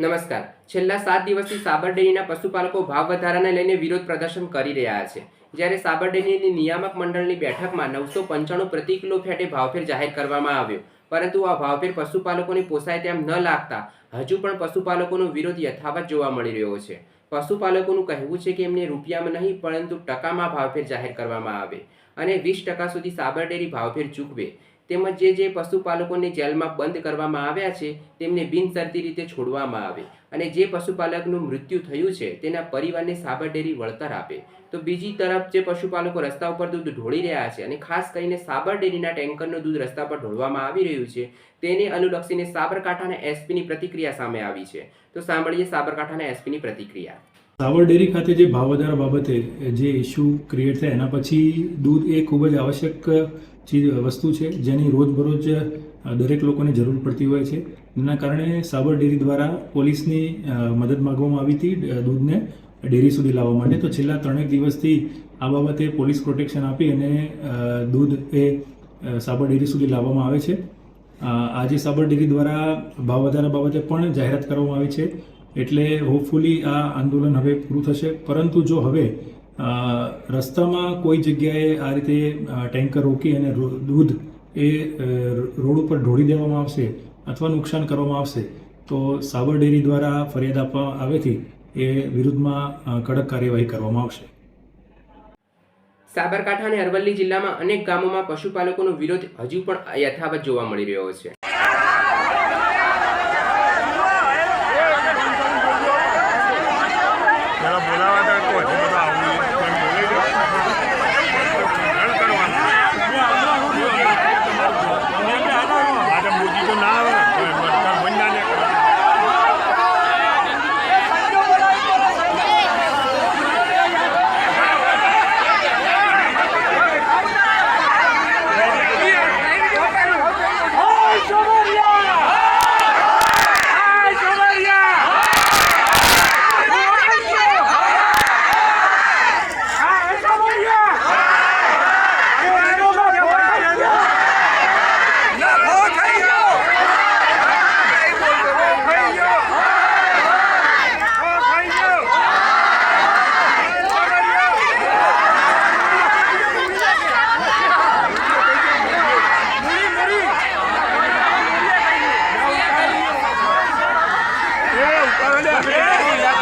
નમસ્કાર. છેલ્લા સાત દિવસથી સાબર પશુપાલકો ભાવ વધારાને લઈને વિરોધ પ્રદર્શન કરી રહ્યા છે. જ્યારે સાબર નિયામક મંડળની બેઠકમાં નવસો પંચાણું પ્રતિ કિલો ફેટે ભાવફેર જાહેર કરવામાં આવ્યો. પરંતુ આ ભાવફેર પશુપાલકોને પોસાય તેમ ન લાગતા હજુ પણ પશુપાલકોનો વિરોધ યથાવત જોવા મળી રહ્યો છે. પશુપાલકોનું કહેવું છે કે એમને રૂપિયામાં નહીં, પરંતુ ટકામાં ભાવફેર જાહેર કરવામાં આવે અને વીસ ટકા સુધી સાબરડેરી ભાવફેર ચૂકવે. તેમજ જે જે પશુપાલકોને જેલમાં બંધ કરવામાં આવ્યા છે, તેમને બિનશરતી રીતે છોડવામાં આવે અને જે પશુપાલકનું મૃત્યુ થયું છે, તેના પરિવારને સાબર ડેરી વળતર આપે. તો બીજી તરફ જે પશુપાલકો રસ્તા ઉપર દૂધ ઢોળી રહ્યા છે અને ખાસ કરીને સાબર ડેરીના ટેન્કરનું દૂધ રસ્તા પર ઢોળવામાં આવી રહ્યું છે, તેને અનુલક્ષીને સાબરકાંઠાના એસપીની પ્રતિક્રિયા સામે આવી છે. તો સાંભળીએ સાબરકાંઠાના એસપીની પ્રતિક્રિયા. સાવર ડેરી ખાતે જે ભાવ વધારા બાબતે જે ઇસ્યુ ક્રિએટ થયા, એના પછી દૂધ એ ખૂબ જ આવશ્યક ચીજ, વસ્તુ છે, જેની રોજબરોજ દરેક લોકોને જરૂર પડતી હોય છે. એના કારણે સાબર ડેરી દ્વારા પોલીસની મદદ માગવામાં આવી હતી દૂધને ડેરી સુધી લાવવા માટે. તો છેલ્લા ત્રણેક દિવસથી આ બાબતે પોલીસ પ્રોટેક્શન આપી અને દૂધ એ સાબર ડેરી સુધી લાવવામાં આવે છે. આજે સાબર ડેરી દ્વારા ભાવ વધારા બાબતે પણ જાહેરાત કરવામાં આવી છે. એટલે હોપફુલી આ આંદોલન હવે પૂરું થશે. પરંતુ જો હવે રસ્તામાં કોઈ જગ્યાએ આ રીતે ટેન્કર રોકી અને દૂધ એ રોડ ઉપર ઢોળી દેવામાં આવશે અથવા નુકસાન કરવામાં આવશે, તો સાબર ડેરી દ્વારા ફરિયાદ આપવામાં આવેથી એ વિરુદ્ધમાં કડક કાર્યવાહી કરવામાં આવશે. સાબરકાંઠા અને અરવલ્લી જિલ્લામાં અનેક ગામોમાં પશુપાલકોનો વિરોધ હજુ પણ યથાવત જોવા મળી રહ્યો છે. போக வேண்டிய